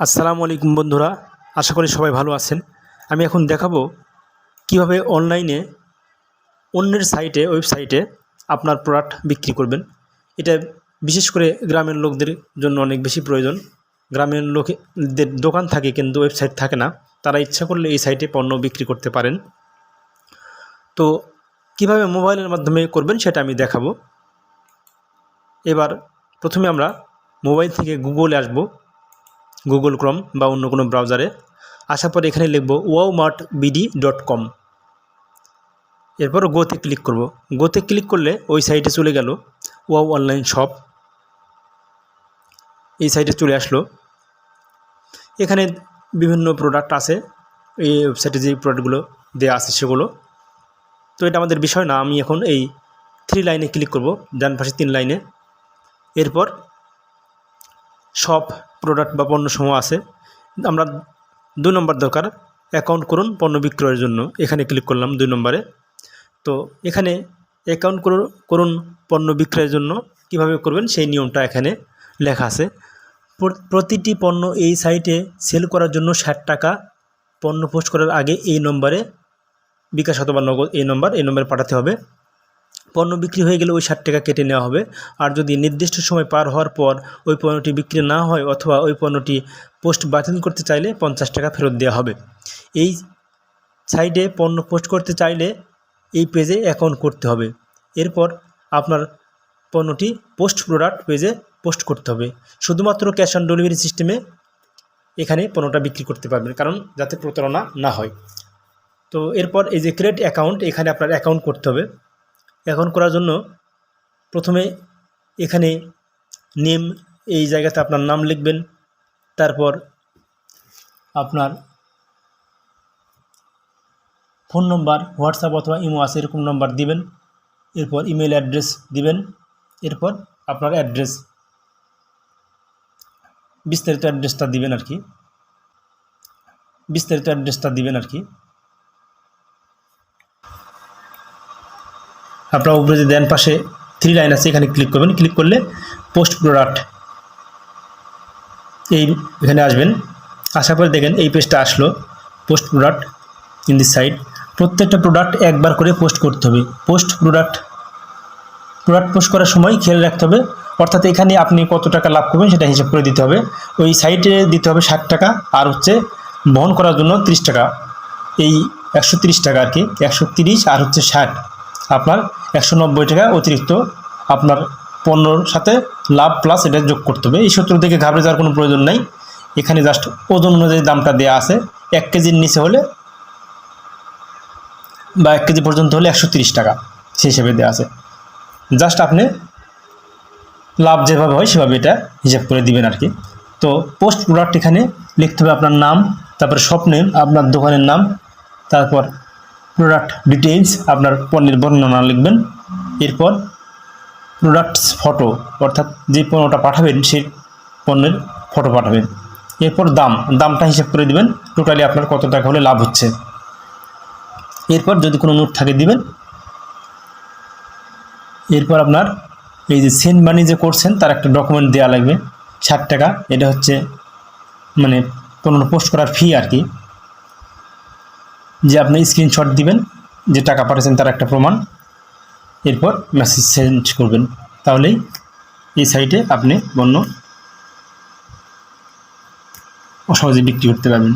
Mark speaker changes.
Speaker 1: আসসালামু আলাইকুম বন্ধুরা, আশা করি সবাই ভালো আছেন। আমি এখন দেখাবো কীভাবে অনলাইনে অন্যের সাইটে, ওয়েবসাইটে আপনার প্রোডাক্ট বিক্রি করবেন। এটা বিশেষ করে গ্রামের লোকদের জন্য অনেক বেশি প্রয়োজন। গ্রামের লোকেদের দোকান থাকে কিন্তু ওয়েবসাইট থাকে না। তারা ইচ্ছা করলে এই সাইটে পণ্য বিক্রি করতে পারেন। তো কীভাবে মোবাইলের মাধ্যমে করবেন সেটা আমি দেখাবো। এবার প্রথমে আমরা মোবাইল থেকে গুগলে আসব। গুগল ক্রম বা অন্য কোনো ব্রাউজারে আসার পর এখানে লিখব wow mart BD dot com এরপর গোতে ক্লিক করব। গোতে ক্লিক করলে ওই সাইটে চলে গেল ওয়াও অনলাইন শপ এই সাইটে চলে আসলো। এখানে বিভিন্ন প্রোডাক্ট আছে। এই ওয়েবসাইটে যে প্রোডাক্টগুলো দেওয়া আছে সেগুলো। তো এটা আমাদের বিষয় না, আমি এখন এই থ্রি লাইনে ক্লিক করব, ডান পাশে তিন লাইনে এরপর সব প্রোডাক্ট বা পণ্য সমূহ আছে। আমরা দুই নম্বর দরকার অ্যাকাউন্ট করুন পণ্য বিক্রয়ের জন্য। এখানে ক্লিক করলাম দুই নম্বরে। তো এখানে অ্যাকাউন্ট করুন করুন পণ্য বিক্রয়ের জন্য। কীভাবে করবেন? সেই নিয়মটা এখানে লেখা আছে। প্রতিটি পণ্য এই সাইটে সেল করার জন্য ষাট টাকা। পণ্য পোস্ট করার আগে এই নম্বরে বিকাশ অথবা নগদ এই নম্বর, এই নম্বরে পাঠাতে হবে। পণ্য বিক্রি হয়ে গেলে ওই ষাট টাকা কেটে নেওয়া হবে। আর যদি নির্দিষ্ট সময় পার হওয়ার পর ওই পণ্যটি বিক্রি না হয় অথবা ওই পণ্যটি পোস্ট বাতিল করতে চাইলে পঞ্চাশ টাকা ফেরত দেওয়া হবে। এই সাইডে পণ্য পোস্ট করতে চাইলে এই পেজে অ্যাকাউন্ট করতে হবে। এরপর আপনার পণ্যটি পোস্ট প্রোডাক্ট পেজে পোস্ট করতে হবে। শুধুমাত্র ক্যাশ অন ডেলিভারি সিস্টেমে এখানে পণ্যটা বিক্রি করতে পারবেন, কারণ যাতে প্রতারণা না হয়। তো এরপর এই যে ক্রেডিট অ্যাকাউন্ট, এখানে আপনার অ্যাকাউন্ট করতে হবে। অ্যাকাউন্ট করার জন্য প্রথমে এখানে নেম, এই জায়গাতে আপনার নাম লিখবেন, তারপর আপনার ফোন নম্বর, হোয়াটসঅ্যাপ অথবা ইমো আছে, এরকম নম্বর দিবেন, এরপর ইমেল অ্যাড্রেস দিবেন, এরপর আপনার অ্যাড্রেস, বিস্তারিত অ্যাড্রেসটা দিবেন আর কি, বিস্তারিত অ্যাড্রেসটা দিবেন আর কি। আপনার উপরে যে দেন পাশে থ্রি লাইন আছে, এখানে ক্লিক করবেন। ক্লিক করলে পোস্ট প্রোডাক্ট এই এখানে আসবেন। আসার পরে দেখেন এই পেজটা আসলো post product in this side প্রত্যেকটা প্রোডাক্ট একবার করে পোস্ট করতে হবে। পোস্ট প্রোডাক্ট প্রোডাক্ট পোস্ট করার সময় খেয়াল রাখতে হবে। অর্থাৎ এখানে আপনি কত টাকা লাভ করবেন সেটা হিসাব করে দিতে হবে। ওই সাইটে দিতে হবে ষাট টাকা, আর হচ্ছে বহন করার জন্য ত্রিশ টাকা। এই একশো টাকা আর কি, একশো আর হচ্ছে ষাট। আপনার একশো নব্বই টাকা অতিরিক্ত আপনার পণ্যর সাথে লাভ প্লাস এটা যোগ করতে হবে। এই সূত্র থেকে ঘাবড়ে যাওয়ার কোনো প্রয়োজন নাই। এখানে জাস্ট ওজন অনুযায়ী দামটা দেওয়া আছে। এক কেজির নিচে হলে বা এক কেজি পর্যন্ত হলে একশো টাকা, সেই হিসেবে দেওয়া আছে। জাস্ট আপনি লাভ যেভাবে হয় সেভাবে এটা হিসাব করে দিবেন আর কি তো পোস্ট প্রোডাক্ট এখানে লিখতে হবে আপনার নাম, তারপর স্বপ্নের আপনার দোকানের নাম, তারপর প্রোডাক্ট ডিটেলস আপনার পণ্যের বর্ণনা লিখবেন। এরপর প্রোডাক্টস ফটো অর্থাৎ যে পণ্যটা পাঠাবেন সেই পণ্যের ফটো পাঠাবেন। এরপর দাম, দামটা হিসাব করে দিবেন। টোটালি আপনার কত টাকা হলে লাভ হচ্ছে। এরপর যদি কোনো নোট থাকে দিবেন। এরপর আপনার এই যে সেন্ড মানি যে করছেন, তার একটা ডকুমেন্ট দেওয়া লাগবে। ষাট টাকা, এটা হচ্ছে মানে পণ্য পোস্ট করার ফি আর কি। যে আপনি স্ক্রিনশট দিবেন যে টাকা পাঠিয়েছেন তার একটা প্রমাণ, এরপর মেসেজ সেন্ড করবেন। তাহলেই এই সাইটে আপনি পণ্য সহজে বিক্রি করতে পারবেন।